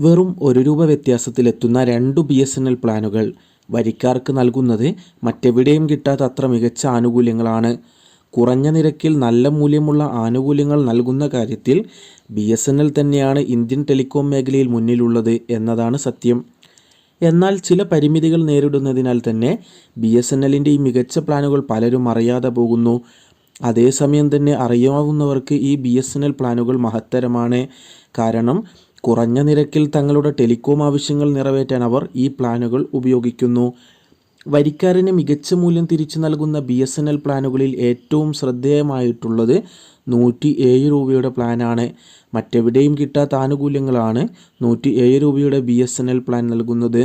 വെറും ഒരു രൂപ വ്യത്യാസത്തിലെത്തുന്ന രണ്ടു ബി എസ് എൻ എൽ പ്ലാനുകൾ വരിക്കാർക്ക് നൽകുന്നത് മറ്റെവിടെയും കിട്ടാത്ത അത്ര മികച്ച ആനുകൂല്യങ്ങളാണ്. കുറഞ്ഞ നിരക്കിൽ നല്ല മൂല്യമുള്ള ആനുകൂല്യങ്ങൾ നൽകുന്ന കാര്യത്തിൽ ബി എസ് എൻ എൽ തന്നെയാണ് ഇന്ത്യൻ ടെലികോം മേഖലയിൽ മുന്നിലുള്ളത് എന്നതാണ് സത്യം. എന്നാൽ ചില പരിമിതികൾ നേരിടുന്നതിനാൽ തന്നെ ബി എസ് എൻ എല്ലിന്റെ ഈ മികച്ച പ്ലാനുകൾ പലരും അറിയാതെ പോകുന്നു. അതേസമയം തന്നെ അറിയാവുന്നവർക്ക് ഈ ബി എസ് എൻ എൽ പ്ലാനുകൾ മഹത്തരമാണ്. കാരണം കുറഞ്ഞ നിരക്കിൽ തങ്ങളുടെ ടെലികോം ആവശ്യങ്ങൾ നിറവേറ്റാൻ അവർ ഈ പ്ലാനുകൾ ഉപയോഗിക്കുന്നു. വരിക്കാരന് മികച്ച മൂല്യം തിരിച്ചു നൽകുന്ന ബി എസ് എൻ എൽ പ്ലാനുകളിൽ ഏറ്റവും ശ്രദ്ധേയമായിട്ടുള്ളത് നൂറ്റി ഏഴ് രൂപയുടെ പ്ലാനാണ്. മറ്റെവിടെയും കിട്ടാത്ത ആനുകൂല്യങ്ങളാണ് നൂറ്റി ഏഴ് രൂപയുടെ B S N L plan നൽകുന്നത്.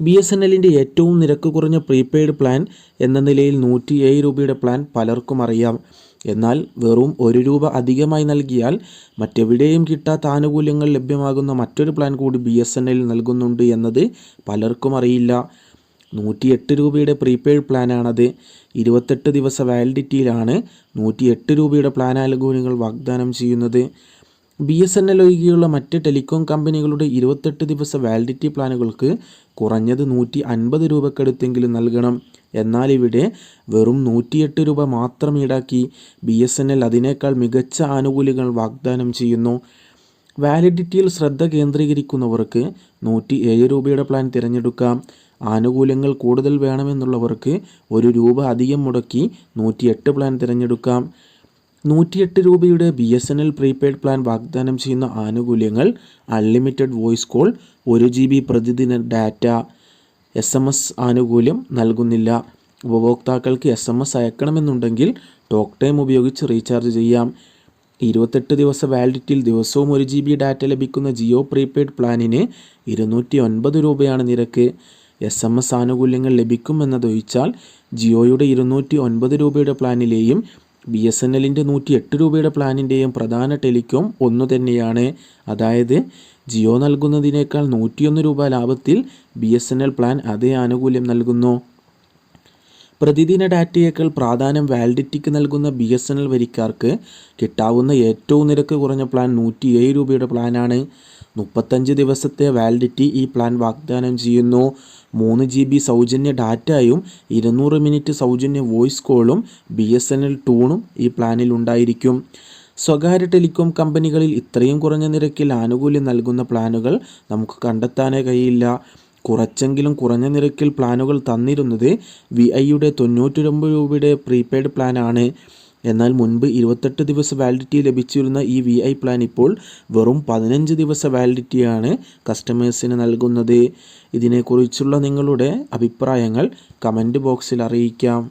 ബി എസ് എൻ എല്ലിന്റെ ഏറ്റവും നിരക്ക് കുറഞ്ഞ പ്രീപെയ്ഡ് പ്ലാൻ എന്ന നിലയിൽ നൂറ്റി ഏഴ് രൂപയുടെ പ്ലാൻ പലർക്കും അറിയാം. എന്നാൽ വെറും ഒരു രൂപ അധികമായി നൽകിയാൽ മറ്റെവിടെയും കിട്ടാത്ത ആനുകൂല്യങ്ങൾ ലഭ്യമാകുന്ന മറ്റൊരു പ്ലാൻ കൂടി ബി എസ് എൻ എൽ നൽകുന്നുണ്ട് എന്നത് പലർക്കും അറിയില്ല. നൂറ്റിയെട്ട് രൂപയുടെ പ്രീപെയ്ഡ് പ്ലാനാണത്. ഇരുപത്തെട്ട് ദിവസ വാലിഡിറ്റിയിലാണ് നൂറ്റിയെട്ട് രൂപയുടെ പ്ലാൻ ആനുകൂല്യങ്ങൾ വാഗ്ദാനം ചെയ്യുന്നത്. ബി എസ് എൻ എൽ ഒഴികെയുള്ള മറ്റ് ടെലികോം കമ്പനികളുടെ ഇരുപത്തെട്ട് ദിവസ വാലിഡിറ്റി പ്ലാനുകൾക്ക് കുറഞ്ഞത് നൂറ്റി അൻപത് രൂപക്കടുത്തെങ്കിലും നൽകണം. എന്നാൽ ഇവിടെ വെറും നൂറ്റിയെട്ട് രൂപ മാത്രം ഈടാക്കി ബി എസ് എൻ എൽ അതിനേക്കാൾ മികച്ച ആനുകൂല്യങ്ങൾ വാഗ്ദാനം ചെയ്യുന്നു. വാലിഡിറ്റിയിൽ ശ്രദ്ധ കേന്ദ്രീകരിക്കുന്നവർക്ക് നൂറ്റി ഏഴ് രൂപയുടെ പ്ലാൻ തിരഞ്ഞെടുക്കാം. ആനുകൂല്യങ്ങൾ കൂടുതൽ വേണമെന്നുള്ളവർക്ക് ഒരു രൂപ അധികം മുടക്കി നൂറ്റിയെട്ട് പ്ലാൻ തിരഞ്ഞെടുക്കാം. നൂറ്റിയെട്ട് രൂപയുടെ B S N L prepaid plan വാഗ്ദാനം ചെയ്യുന്ന ആനുകൂല്യങ്ങൾ അൺലിമിറ്റഡ് വോയിസ് കോൾ ഒരു ജി ബി പ്രതിദിന ഡാറ്റ എസ് എം എസ് ആനുകൂല്യം നൽകുന്നില്ല. ഉപഭോക്താക്കൾക്ക് എസ് എം എസ് അയക്കണമെന്നുണ്ടെങ്കിൽ ടോക്ക് ടൈം ഉപയോഗിച്ച് റീചാർജ് ചെയ്യാം. ഇരുപത്തെട്ട് ദിവസ വാലിഡിറ്റിയിൽ ദിവസവും ഒരു ജി ബി ഡാറ്റ ലഭിക്കുന്ന ജിയോ പ്രീപെയ്ഡ് പ്ലാനിന് ഇരുന്നൂറ്റി ഒൻപത് രൂപയാണ് നിരക്ക്. എസ് എം എസ് ആനുകൂല്യങ്ങൾ ലഭിക്കുമെന്നതൊഴിച്ചാൽ ജിയോയുടെ ഇരുന്നൂറ്റി ഒൻപത് രൂപയുടെ പ്ലാനിലെയും ബി എസ് എൻ എല്ലിന്റെ നൂറ്റി എട്ട് രൂപയുടെ പ്ലാനിന്റെയും പ്രധാന ടെലികോം ഒന്ന് തന്നെയാണ്. അതായത് ജിയോ നൽകുന്നതിനേക്കാൾ നൂറ്റിയൊന്ന് രൂപ ലാഭത്തിൽ B S N L plan അതേ ആനുകൂല്യം നൽകുന്നു. പ്രതിദിന ഡാറ്റയേക്കാൾ പ്രാധാന്യം വാലിഡിറ്റിക്ക് നൽകുന്ന ബി എസ് എൻ എൽ വരിക്കാർക്ക് കിട്ടാവുന്ന ഏറ്റവും നിരക്ക് കുറഞ്ഞ പ്ലാൻ നൂറ്റി ഏഴ് രൂപയുടെ പ്ലാനാണ്. മുപ്പത്തഞ്ച് ദിവസത്തെ വാലിഡിറ്റി ഈ പ്ലാൻ വാഗ്ദാനം ചെയ്യുന്നു. മൂന്ന് ജി ബി സൗജന്യ ഡാറ്റയും ഇരുന്നൂറ് മിനിറ്റ് സൗജന്യ വോയിസ് കോളും ബി എസ് എൻ എൽ ടൂണും ഈ പ്ലാനിൽ ഉണ്ടായിരിക്കും. സ്വകാര്യ ടെലികോം കമ്പനികളിൽ ഇത്രയും കുറഞ്ഞ നിരക്കിൽ ആനുകൂല്യം നൽകുന്ന പ്ലാനുകൾ നമുക്ക് കണ്ടെത്താനേ കഴിയില്ല. കുറച്ചെങ്കിലും കുറഞ്ഞ നിരക്കിൽ പ്ലാനുകൾ തന്നിരുന്നത് വി ഐയുടെ തൊണ്ണൂറ്റൊമ്പത് രൂപയുടെ പ്രീപെയ്ഡ് പ്ലാനാണ് എന്നാൽ മുൻപ് ഇരുപത്തെട്ട് ദിവസ വാലിഡിറ്റി ലഭിച്ചിരുന്ന ഈ വി ഐ പ്ലാൻ ഇപ്പോൾ വെറും പതിനഞ്ച് ദിവസ വാലിഡിറ്റിയാണ് കസ്റ്റമേഴ്സിന് നൽകുന്നത്. ഇതിനെക്കുറിച്ചുള്ള നിങ്ങളുടെ അഭിപ്രായങ്ങൾ കമന്റ് ബോക്സിൽ അറിയിക്കാം.